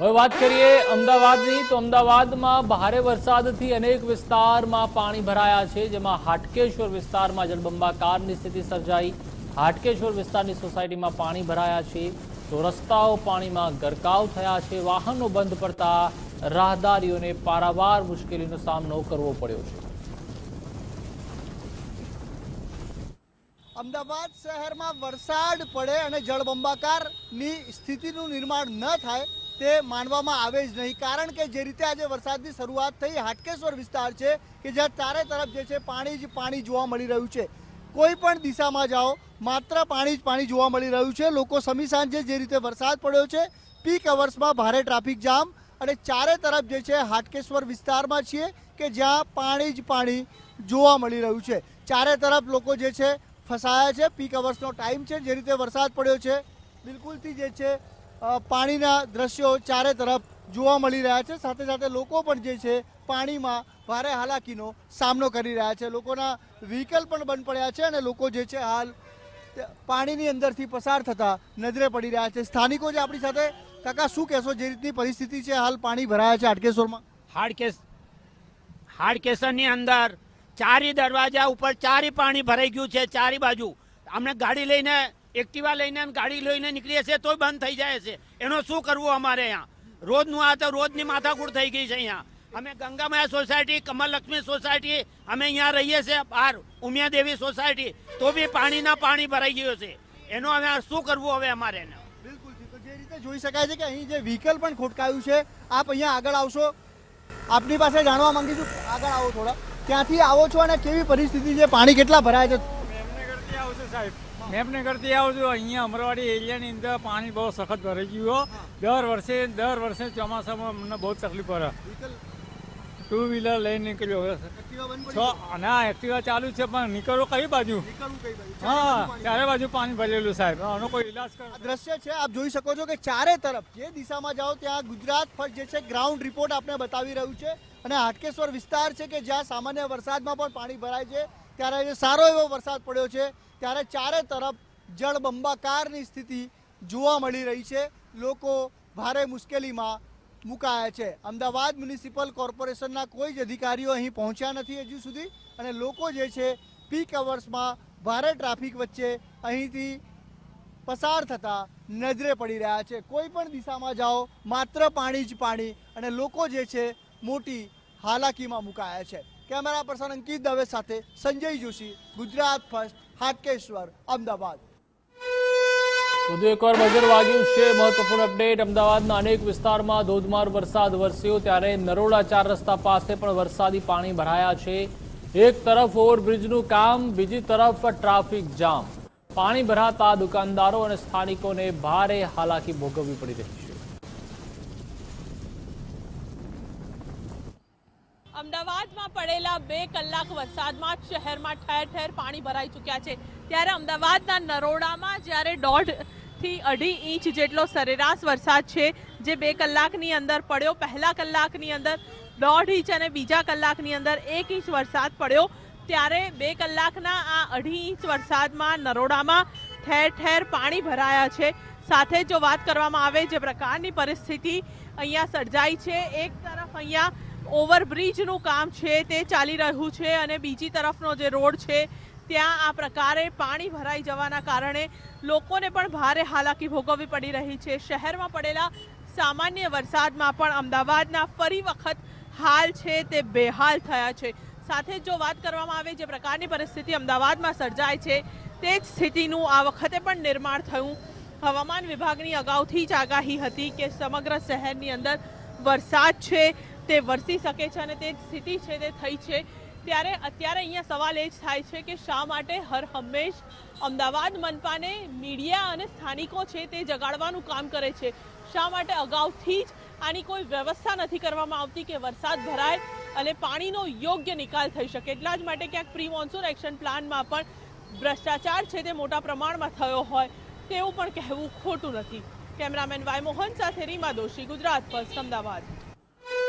હવે વાત કરીએ અમદાવાદની, તો અમદાવાદમાં ભારે વરસાદથી અનેક વિસ્તારમાં પાણી ભરાયા છે, જેમાં હાટકેશ્વર વિસ્તારમાં જળબંબાકારની સ્થિતિ સર્જાઈ. હાટકેશ્વર વિસ્તારની સોસાયટીમાં પાણી ભરાયા છે, તો રસ્તાઓ પાણીમાં ગરકાવ થયા છે, વાહનો બંધ પડતા રાહદારીઓને પારાવાર મુશ્કેલીનો સામનો કરવો પડ્યો છે. અમદાવાદ શહેરમાં વરસાદ પડે અને જળબંબાકારની સ્થિતિનું નિર્માણ ન થાય તે માનવામાં આવે જ નહીં. કારણ કે જે રીતે આજે વરસાદની શરૂઆત થઈ, હાટકેશ્વર વિસ્તાર છે કે જ્યાં ચારે તરફ જે છે પાણી જ પાણી જોવા મળી રહ્યું છે. કોઈ પણ દિશામાં જાઓ, માત્ર પાણી જ પાણી જોવા મળી રહ્યું છે. લોકો સમી સાંજે જે રીતે વરસાદ પડ્યો છે પીક અવર્સમાં ભારે ટ્રાફિક જામ અને ચારે તરફ જે છે હાટકેશ્વર વિસ્તારમાં છીએ કે જ્યાં પાણી જ પાણી જોવા મળી રહ્યું છે. ચારે તરફ લોકો જે છે ફસાયા છે. પીક અવર્સનો ટાઈમ છે. જે રીતે વરસાદ પડ્યો છે, બિલકુલથી જે છે પાણીના દ્રશ્યો ચારે તરફ જોવા મળી રહ્યા છે. સાથે સાથે લોકો પણ જે છે પાણીમાં ભારે હાલાકીનો સામનો કરી રહ્યા છે. લોકોના વ્હીકલ પણ બંધ પડ્યા છે અને લોકો જે છે હાલ પાણીની અંદરથી પસાર થતા નજરે પડી રહ્યા છે. સ્થાનિકો જે આપણી સાથે, કાકા, શું કહેશો? જે રીતની પરિસ્થિતિ છે, હાલ પાણી ભરાયા છે હાડકેશ્વરમાં? હાડકેસ હાડકેશ્વરની અંદર ચારી દરવાજા ઉપર ચારી પાણી ભરાઈ ગયું છે, ચારી બાજુ. અમને ગાડી લઈને એક્ટિવા લઈને ગાડી લઈને નીકળીએ છીએ તોય બંધ થઈ જાય છે. એનો શું કરવું અમારે અહીંયા? રોજનું આ તો રોજની માથાકૂટ થઈ ગઈ છે અહીંયા. અમે ગંગામાયા સોસાયટી કમલલક્ષ્મી સોસાયટી અમે અહીંયા રહીએ છીએ બહાર ઉમિયાદેવી સોસાયટી તો બી પાણીના પાણી ભરાઈ ગયું છે. એનો હવે આ શું કરવું હવે અમારે એને? બિલકુલ જે. રીતે જોઈ શકાય છે કે અહીં જે વ્હીકલ પણ ખોટકાયું છે આપ અહીંયા આગળ આવશો. આપની પાસે જાણવા માંગીશું. આગળ આવો થોડા. ક્યાંથી આવો છો અને કેવી પરિસ્થિતિ છે? પાણી કેટલા ભરાય છે? મેમને કરતી આવું છું સાહેબ. મેમને કરતી આવું છું. અહીંયા અમરવાડી એરિયાની અંદર પાણી બહુ સખત ભરાઈ ગયું દર વર્ષે દર વર્ષે ચોમાસામાં અમને બહુ તકલીફ પડે. ટુ વ્હીલર લઈને નીકળ્યો છ ના એક્ટિવા ચાલુ છે પણ નીકળો કઈ બાજુ? નીકળવું કઈ બાજુ? હા ચારે બાજુ પાણી ભરેલું સાહેબ. આનો કોઈ ઇલાજ દ્રશ્ય છે આપ જોઈ શકો છો કે ચારે તરફ જે દિશામાં જાઓ ત્યાં ગુજરાત ફર્સ્ટ જે છે ગ્રાઉન્ડ રિપોર્ટ આપને બતાવી રહ્યું છે. અને હાટકેશ્વર વિસ્તાર છે કે જ્યાં સામાન્ય વરસાદમાં પણ પાણી ભરાય છે. ત્યારે આજે સારો એવો વરસાદ પડ્યો છે, ત્યારે ચારે તરફ જળબંબાકારની સ્થિતિ જોવા મળી રહી છે. લોકો ભારે મુશ્કેલીમાં મુકાયા છે. અમદાવાદ મ્યુનિસિપલ કોર્પોરેશનના કોઈ જ અધિકારીઓ અહીં પહોંચ્યા નથી હજુ સુધી અને લોકો જે છે પીક અવર્સમાં ભારે ટ્રાફિક વચ્ચે અહીંથી પસાર થતા નજરે પડી રહ્યા છે. કોઈ પણ દિશામાં જાઓ, માત્ર પાણી જ પાણી અને લોકો જે છે, મોટી હાલાકીમાં મુકાયા છે. કેમેરા પર્સન અંકિત દવે સાથે સંજય જોશી, ગુજરાત ફર્સ્ટ, હાટકેશ્વર, અમદાવાદ. વધુ એકવાર નજર વાગ્યું છે મહત્વપૂર્ણ અપડેટ. અમદાવાદના અનેક વિસ્તારમાં ધોધમાર વરસાદ વરસ્યો. ત્યારે નરોડા ચાર રસ્તા પાસે પણ વરસાદી પાણી ભરાયા છે. એક તરફ ઓવરબ્રિજનું કામ, બીજી તરફ ટ્રાફિક જામ. પાણી ભરાતા દુકાનદારો અને સ્થાનિકોને ભારે હાલાકી ભોગવવી પડી રહી છે. અમદાવાદમાં પડેલા બે કલાક વરસાદમાં જ શહેરમાં ઠેર ઠેર પાણી ભરાઈ ચૂક્યા છે. ત્યારે અમદાવાદના નરોડામાં જ્યારે દોઢથી અઢી ઇંચ જેટલો સરેરાશ વરસાદ છે, જે બે કલાકની અંદર પડ્યો. પહેલા કલાકની અંદર દોઢ ઇંચ અને બીજા કલાકની અંદર એક ઇંચ વરસાદ પડ્યો. ત્યારે બે કલાકના આ અઢી ઇંચ વરસાદમાં નરોડામાં ઠેર ઠેર પાણી ભરાયા છે. સાથે જો વાત કરવામાં આવે, જે પ્રકારની પરિસ્થિતિ અહીંયા સર્જાઈ છે, એક તરફ અહીંયા ઓવરબ્રિજનું કામ છે, તે ચાલી રહ્યું છે અને બીજી તરફનો જે રોડ છે, ત્યાં આ પ્રકારે પાણી ભરાઈ જવાના કારણે લોકોને પણ ભારે હાલાકી ભોગવવી પડી રહી છે. શહેરમાં પડેલા સામાન્ય વરસાદમાં પણ અમદાવાદના ફરી વખત હાલ છે તે બેહાલ થયા છે. સાથે જો વાત કરવામાં આવે જે પ્રકારની પરિસ્થિતિ અમદાવાદમાં સર્જાય છે, તે જ સ્થિતિનું આ વખતે પણ નિર્માણ થયું. હવામાન વિભાગની અગાઉથી જ આગાહી હતી કે સમગ્ર શહેરની અંદર વરસાદ છે. તે વરસી શકે છે અને તે સ્થિતિ છે તે થઈ છે. ત્યારે અત્યારે અહીંયા સવાલ એ જ થાય છે કે શા માટે હર હંમેશ અમદાવાદ, મનપાને મીડિયા અને સ્થાનિકો છે તે જગાડવાનું કામ કરે છે? શા માટે અગાઉથી જ આની કોઈ વ્યવસ્થા નથી કરવામાં આવતી કે વરસાદ ભરાય અને પાણીનો યોગ્ય નિકાલ થઈ શકે? એટલા જ માટે ક્યાંક પ્રી મોન્સૂન એક્શન પ્લાનમાં પણ ભ્રષ્ટાચાર છે તે મોટા પ્રમાણમાં થયો હોય તેવું પણ કહેવું ખોટું નથી. કેમેરામેન વાય મોહન સાથે રીમા દોશી, ગુજરાત ફર્સ્ટ, અમદાવાદ.